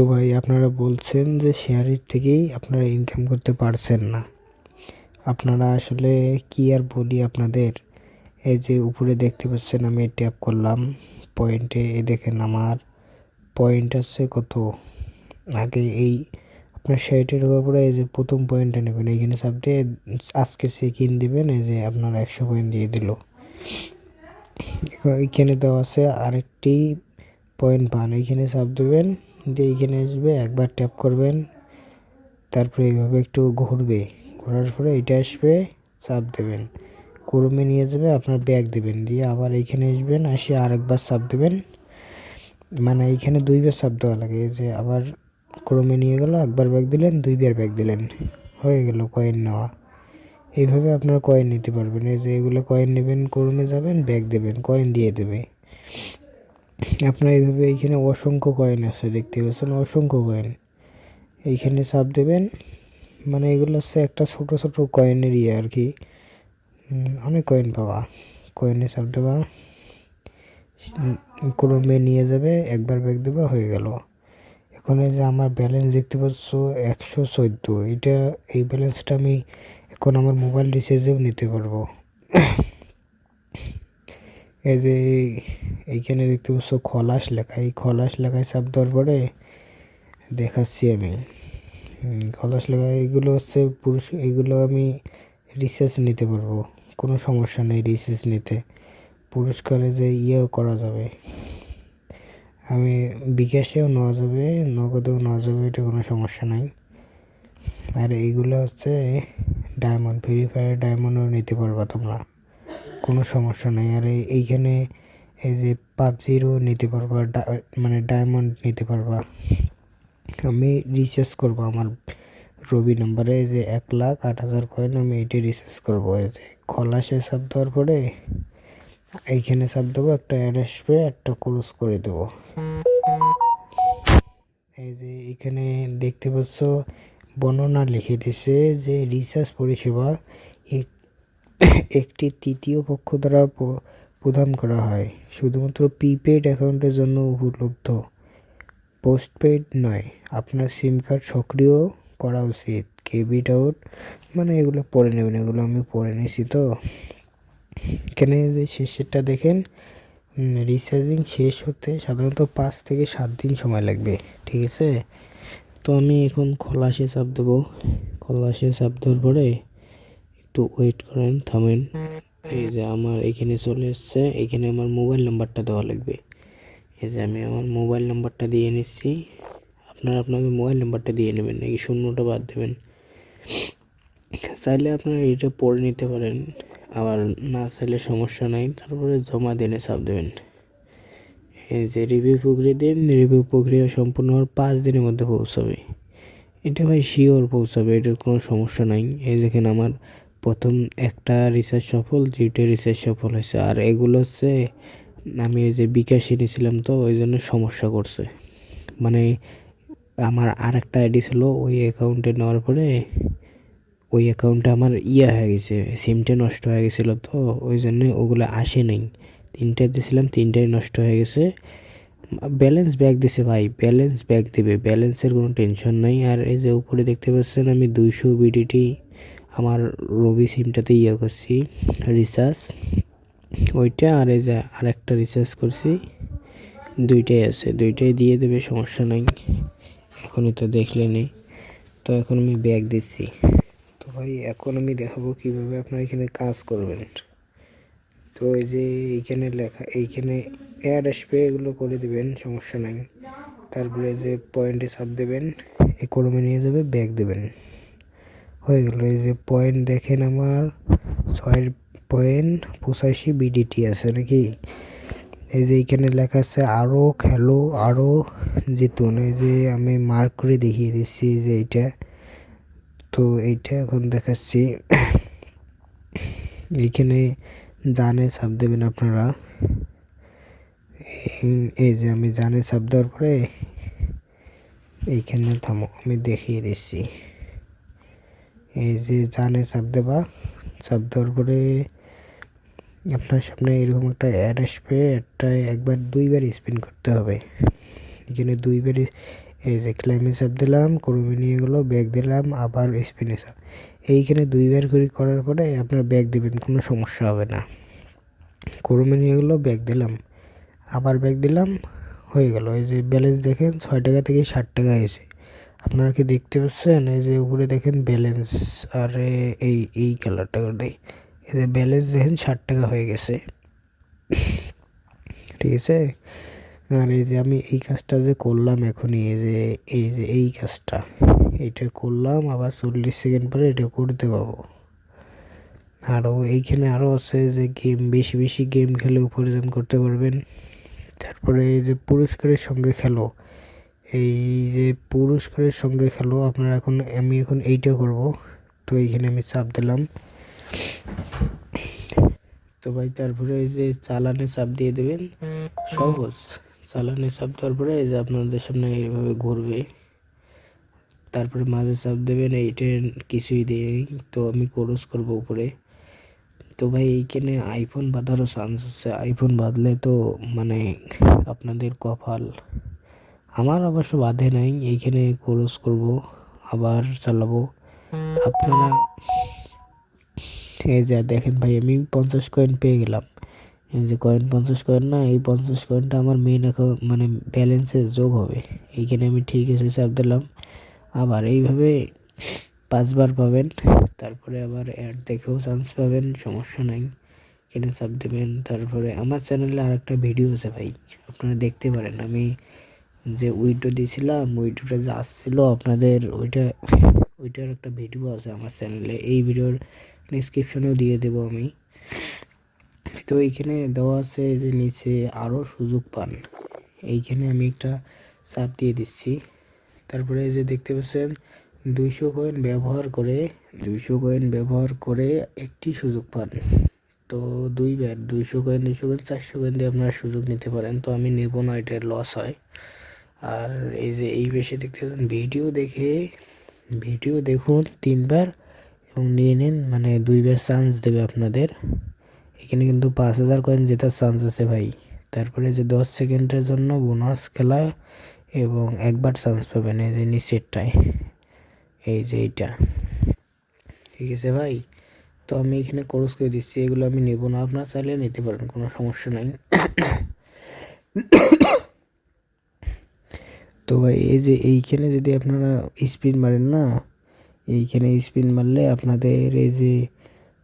তো ভাই আপনারা বলছেন যে শেয়ারের থেকেই আপনারা ইনকাম করতে পারছেন না। আপনারা আসলে কি আর বলি আপনাদের? এই যে উপরে দেখতে পাচ্ছেন আমি ট্যাপ করলাম পয়েন্টে এ দেখেন আমার পয়েন্ট আছে কত? আগে এই আপনার শেয়ারটির উপরে এই যে প্রথম পয়েন্টটা নেবেন, এইখানে দিয়ে আজকে চেক দিবেন, এই যে আপনার একশো পয়েন্ট দিয়ে দিল। এইখানে দেওয়া আছে আরেকটি পয়েন্ট পান, এইখানে চাপ দেবেন দিয়ে এইখানে আসবে, একবার ট্যাপ করবেন, তারপরে এইভাবে একটু ঘুরবে। ঘোরার পরে এটা আসবে চাপ দেবেন। ক্রমে নিয়ে যাবে, আপনার ব্যাগ দেবেন। দিয়ে আবার এইখানে আসবেন, আসি আরেকবার চাপ দেবেন। মানে এইখানে দুইবার চাপ দেওয়া লাগে, যে আবার ক্রমে নিয়ে গেল, একবার ব্যাগ দিলেন, দুইবার ব্যাগ দিলেন। হয়ে গেল কয়েন নেওয়া। এইভাবে আপনারা কয়েন নিতে পারবেন। এই যে এগুলো কয়েন নেবেন, ক্রমে যাবেন ব্যাগ দেবেন কয়েন দিয়ে দেবে। আপনার এইভাবে এইখানে অসংখ্য কয়েন আছে দেখতে পাচ্ছেন? অসংখ্য কয়েন এইখানে চাপ দেবেন। মানে এগুলো হচ্ছে একটা ছোট ছোট কয়েনের ইয়ে আর কি। অনেক কয়েন পাওয়া। কয়েনে চাপ দেওয়া। ক্রমে নিয়ে যাবে, একবার ব্যাগ দেওয়া, হয়ে গেল। এখন যে আমার ব্যালেন্স দেখতে পাচ্ছ, একশো চোদ্দ। এটা, এই ব্যালেন্সটা আমি এখন আমার মোবাইল রিচার্জেও নিতে পারব। এই যে এইখানে দেখতে পাচ্ছ খলাস লেখা, এই খলাস লেখায় চাপ দেওয়ার পরে দেখাচ্ছি আমি। খলাস লেখা, এগুলো হচ্ছে পুরুষ, এগুলো আমি রিসার্চ নিতে পারব, কোনো সমস্যা নেই রিসার্চ নিতে। পুরস্কারে যে ইয়েও করা যাবে, আমি বিকাশেও নেওয়া যাবে, নগদেও নেওয়া যাবে, এটা কোনো সমস্যা নাই। আর এইগুলো হচ্ছে ডায়মন্ড ফ্রি ফায়ার ডায়মন্ডও নিতে পারবা তোমরা। কোনো সমস্যা নেই। আর এইখানে এই যে পাবজিরও নিতে পারবা মানে ডায়মন্ড নিতে পারবা। আমি রিচার্জ করব আমার রবি নাম্বারে যে এক লাখ আট হাজার পয়েন্ট আমি এইটি রিচার্জ করব। এই যে খলাসে চাপ দেওয়ার পরে এইখানে সাপ দেবো, একটা অ্যাড আসবে একটা ক্রস করে দেবো। এই যে এখানে দেখতে পাচ্ছ, বর্ণনা লিখে দিছে যে রিচার্জ পরিষেবা একটি তৃতীয় পক্ষ দ্বারা প্রদান করা হয়। শুধুমাত্র প্রিপেড অ্যাকাউন্টের জন্য উপলব্ধ। পোস্টপেড নয়, আপনার সিম কার্ড সক্রিয় করা উচিত। কেবিট আউট মানে এগুলো পরে নেবেন, এগুলো আমি পরে নিছি তো। এখানে যে শেষেরটা দেখেন রিচার্জিং শেষ হতে সাধারণত পাঁচ থেকে সাত দিন সময় লাগবে, ঠিক আছে? তো আমি এখন খলাসে চাপ দেবো। খলাসে চাপ দেওয়ার পরে একটু ওয়েট করেন, থামেন। এই যে আমার এখানে চলে এসছে, এখানে আমার মোবাইল নাম্বারটা দেওয়া লাগবে। এই যে আমি আমার মোবাইল নাম্বারটা দিয়ে নিচ্ছি। আপনারা আপনাকে মোবাইল নাম্বারটা দিয়ে নেবেন, নাকি শূন্যটা বাদ দেবেন। চাইলে আপনারা এটা পড়ে নিতে পারেন, আবার না চাইলে সমস্যা নাই। তারপরে জমা দিনে চাপ দেবেন। এই যে রিভিউ প্রক্রিয়া দিন রিভিউ প্রক্রিয়া সম্পূর্ণ হওয়ার পাঁচ দিনের মধ্যে পৌঁছাবে। এটা ভাই শিওর পৌঁছাবে, এটার কোনো সমস্যা নাই। এই দেখেন আমার প্রথম একটা রিসার্চ সফল, দুইটা রিসার্চ সফল হয়েছে। আর এগুলো হচ্ছে, আমি ওই যে বিকাশে নিয়েছিলাম তো, ওই জন্য সমস্যা করছে। মানে আমার আর একটা আইডি ছিল, ওই অ্যাকাউন্টে নেওয়ার পরে ওই অ্যাকাউন্টে আমার ইয়ে হয়ে গেছে সিমটা নষ্ট হয়ে গেছিল তো, ওই জন্য ওগুলো আসে নাই। তিনটে দিয়েছিলাম, তিনটাই নষ্ট হয়ে গেছে। ব্যালেন্স ব্যাক দিছে ভাই ব্যালেন্স ব্যাক দেবে। ব্যালেন্সের কোনো টেনশন নাই। আর এই যে উপরে দেখতে পাচ্ছেন, আমি দুইশো বিডিটি আমার রবি সিমটাতে ইয়ে করছি রিচার্জ ওইটা আর এই যে আরেকটা রিচার্জ করছি, দুইটাই আছে। দুইটাই দিয়ে দেবে, সমস্যা নাই। এখনই তো দেখলেনি তো এখন আমি ব্যাগ দিচ্ছি। তো ভাই, এখন আমি দেখাবো কীভাবে আপনার এখানে কাজ করবেন। তো এই যে এইখানে লেখা, এইখানে অ্যাড আসবে, এগুলো করে দেবেন, সমস্যা নাই। তারপরে যে পয়েন্টে চাপ দেবেন, এ কলমে নিয়ে যাবে ব্যাগ দেবেন। হয়ে গেল। এই যে পয়েন্ট দেখেন আমার ছয় পয়েন্ট পঁচাশি বিডিটি আছে নাকি? এই যে এইখানে লেখা আছে আরও খেলো আরও জিতুন। এই যে আমি মার্ক করে দেখিয়ে দিচ্ছি যে এইটা। তো এইটা এখন দেখাচ্ছি। এইখানে জানে চাপ দেবেন আপনারা। এই- যে আমি জানে চাপ দেওয়ার পরে এইখানে থামো, আমি দেখিয়ে দিচ্ছি। এই যে জানে চাপ দেবা, চাপ দেওয়ার পরে আপনার সামনে এরকম একটা অ্যাড আসবে একটা একবার দুইবার স্পিন করতে হবে। এখানে দুইবার এই যে ক্লাইমে চাপ দিলাম করমে নিয়ে গেলো ব্যাগ দিলাম, আবার স্পিনে চাপ। এইখানে দুইবার করে করার পরে আপনার ব্যাগ দিবেন, কোনো সমস্যা হবে না। করমে নিয়ে গেলো ব্যাগ দিলাম, আবার ব্যাগ দিলাম, হয়ে গেল। এই যে ব্যালেন্স দেখেন, ছয় টাকা থেকে ষাট টাকা হয়েছে। আপনারা কি দেখতে পাচ্ছেন? এই যে উপরে দেখেন ব্যালেন্স আর এই এই কালারটা করে দেয় এই যে ব্যালেন্স দেখেন ষাট টাকা হয়ে গেছে। ঠিক আছে? আর এই যে আমি এই কাজটা যে করলাম এখনই, এই যে এই যে, এই কাজটা এইটা করলাম, আবার চল্লিশ সেকেন্ড পরে এটা করতে পাবো। আরও এইখানে আরও আছে যে গেম বেশি বেশি গেম খেলে উপার্জন করতে পারবেন। তারপরে এই যে পুরস্কারের সঙ্গে খেলো। এই যে পুরস্কারের সঙ্গে খেলো, আপনার এখন আমি এখন এইটা করব। তো এইখানে আমি চাপ দিলাম। তো ভাই, তারপরে এই যে চালানে চাপ দিয়ে দেবেন। সহজ। চালানে চাপ দেওয়ার পরে এই যে আপনাদের সামনে এইভাবে ঘুরবে। তারপরে মাঝে চাপ দেবেন, এইটা কিছুই দিয়ে তো আমি ক্রস করব উপরে। তো ভাই, এইখানে আইফোন বাঁধারও চান্স আছে। আইফোন বাঁধলে তো মানে আপনাদের কপাল আমার অবশ্য বাঁধে নাই, এইখানে ক্রস করব, আবার চালাবো। আপনারা এই যে দেখেন ভাই, আমি পঞ্চাশ কয়েন পেয়ে গেলাম। এই যে কয়েন পঞ্চাশ কয়েন না, এই পঞ্চাশ কয়েনটা আমার মেন অ্যাকাউন্ট মানে ব্যালেন্সে যোগ হবে। এইখানে আমি ঠিক আছে চাপ দিলাম। আবার এইভাবে পাঁচবার পাবেন, তারপরে আবার অ্যাড দেখেও চান্স পাবেন, সমস্যা নাই। এখানে চাপ দেবেন, তারপরে আমার চ্যানেলে আর একটা ভিডিও আছে ভাই, আপনারা দেখতে পারেন। আমি যে উইডো দিয়েছিলাম উইডোটা যে আসছিল আপনাদের, ওইটা, ওইটার একটা ভিডিও আছে আমার চ্যানেলে এই ভিডিওর ডিসক্রিপশনেও দিয়ে দেবো আমি। তো এইখানে দেওয়া আছে যে নিচে আরও সুযোগ পান। এইখানে আমি একটা চাপ দিয়ে দিচ্ছি। তারপরে যে দেখতে পাচ্ছেন, দুইশো কয়েন ব্যবহার করে, দুইশো কয়েন ব্যবহার করে একটি সুযোগ পান। তো দুইবার, দুইশো কয়েন দুইশো কয়েন চারশো কয়েন দিয়ে আপনারা সুযোগ নিতে পারেন। তো আমি নেব না এটা লস হয়। আর এই যে, এই বেশি দেখতে পাচ্ছেন, ভিডিও দেখে, ভিডিও দেখুন তিনবার এবং নিয়ে নিন মানে দুইবার চান্স দেবে আপনাদের। এখানে কিন্তু পাঁচ হাজার কয়েন জেতার চান্স আছে ভাই। তারপরে যে দশ সেকেন্ডের জন্য বোনাস খেলা এবং একবার চান্স পাবেন এই যে নিচেরটায় এই যে এইটা। ঠিক আছে ভাই? তো আমি এখানে ক্রস করে দিচ্ছি, এগুলো আমি নেব না। আপনার চাইলে নিতে পারেন, কোনো সমস্যা নাই। তো ভাই, এই যে এইখানে যদি আপনারা স্পিন মারেন না, এইখানে স্পিন মারলে আপনাদের এই যে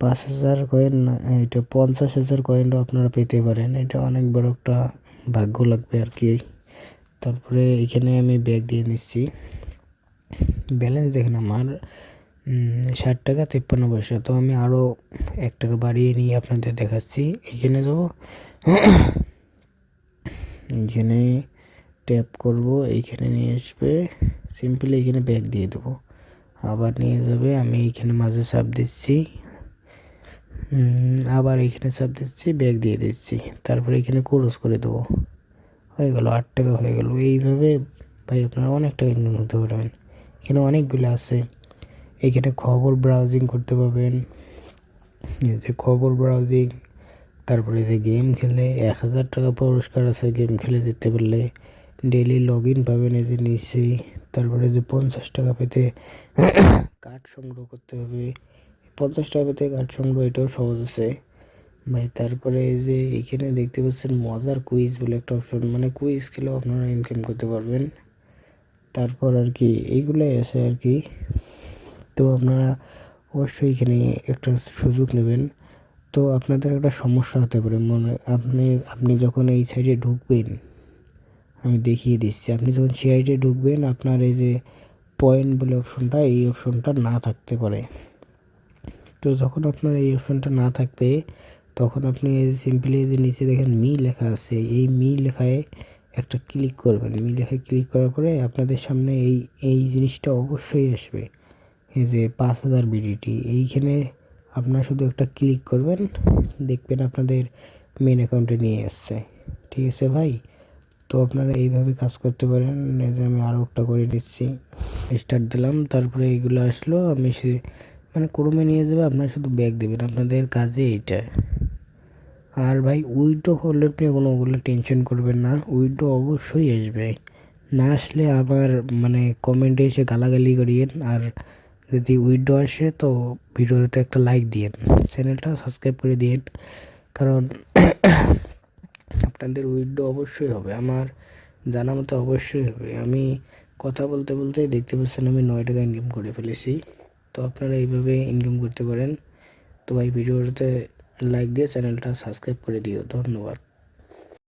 পাঁচ হাজার কয়েন না, এটা পঞ্চাশ হাজার কয়েনও আপনারা পেতে পারেন। এটা অনেক বড় একটা ভাগ্য লাগবে আর কি। তারপরে এখানে আমি ব্যাগ দিয়ে নিচ্ছি। ব্যালেন্স দেখেন আমার ষাট টাকা তিপ্পান্ন পয়সা। তো আমি আরও এক টাকা বাড়িয়ে নিয়ে আপনাদের দেখাচ্ছি। এখানে যাব। এইখানে ট্যাপ করব, এইখানে নিয়ে আসবে। সিম্পলি এখানে ব্যাগ দিয়ে দেবো। আবার নিয়ে যাবে, আমি এইখানে মাঝে চাপ দিচ্ছি। আবার এখানে চাপ দিচ্ছি ব্যাগ দিয়ে দিচ্ছি। তারপরে এখানে ক্রস করে দেবো। হয়ে গেল, আট টাকা হয়ে গেল। এইভাবে ভাই আপনারা অনেক টাকা ইনকাম করতে পারবেন। এখানে অনেকগুলো আছে। এখানে খবর ব্রাউজিং করতে পারবেন। যে খবর ব্রাউজিং তারপরে যে গেম খেলে, এক হাজার টাকা পুরস্কার আছে গেম খেলে জিততে পারলে। ডেলি লগ ইন পাবেন এই যে নিচে তারপরে যে পঞ্চাশ টাকা পেতে কার্ড সংগ্রহ করতে হবে। পঞ্চাশ টাকা পেতে কার্ড সংগ্রহ, এটাও সহজ আছে। ভাই তারপরে এই যে এখানে দেখতে পাচ্ছেন মজার কুইজ বলে একটা অপশন মানে কুইজ খেলেও আপনারা ইনকাম করতে পারবেন। তারপর আর কি, এইগুলাই আছে আর কি। তো আপনারা অবশ্যই এখানে একটা সুযোগ নেবেন। তো আপনাদের একটা সমস্যা হতে পারে, মনে, আপনি আপনি যখন এই সাইডে ঢুকবেন আমি দেখিয়ে দিচ্ছি। আপনি যখন সিআইডে ঢুকবেন, আপনার এই যে পয়েন্ট বলে অপশনটা এই অপশনটা না থাকতে পারে। তো যখন আপনার এই অপশনটা না থাকবে, তখন আপনি সিম্পলি যে নিচে দেখেন মি লেখা আছে। এই মি লেখায় একটা ক্লিক করবেন। মি লেখায় ক্লিক করার পরে আপনাদের সামনে এই এই জিনিসটা অবশ্যই আসবে। এই যে পাঁচ হাজার বিডিটি এইখানে আপনারা শুধু একটা ক্লিক করবেন, দেখবেন আপনাদের মেন অ্যাকাউন্টে নিয়ে আসছে। ঠিক আছে ভাই? তো আপনারা এইভাবে কাজ করতে পারেন। এই যে আমি আরও একটা করে দিচ্ছি। স্টার্ট দিলাম, তারপরে এইগুলো আসলো, আমি সে মানে ক্রমে নিয়ে যাবে, আপনারা শুধু ব্যাগ দেবেন। আপনাদের কাজে এইটা। আর ভাই, উইডো হলে আপনি কোনো ওগুলো টেনশন করবেন না। উইডো অবশ্যই আসবে। না আসলে আবার মানে কমেন্টে এসে গালাগালি করিয়েন। আর যদি উইডো আসে, তো ভিডিওতে একটা লাইক দিয়েন। চ্যানেলটা সাবস্ক্রাইব করে দিয়েন। কারণ আপনাদের উইন্ডো অবশ্যই হবে, আমার জানা মতো অবশ্যই হবে। আমি কথা বলতে বলতেই দেখতে পাচ্ছেন আমি নয় টাকা ইনকাম করে ফেলেছি। তো আপনারা এইভাবে ইনকাম করতে পারেন। তো এই ভিডিওটাতে লাইক দিয়ে চ্যানেলটা সাবস্ক্রাইব করে দিও। ধন্যবাদ।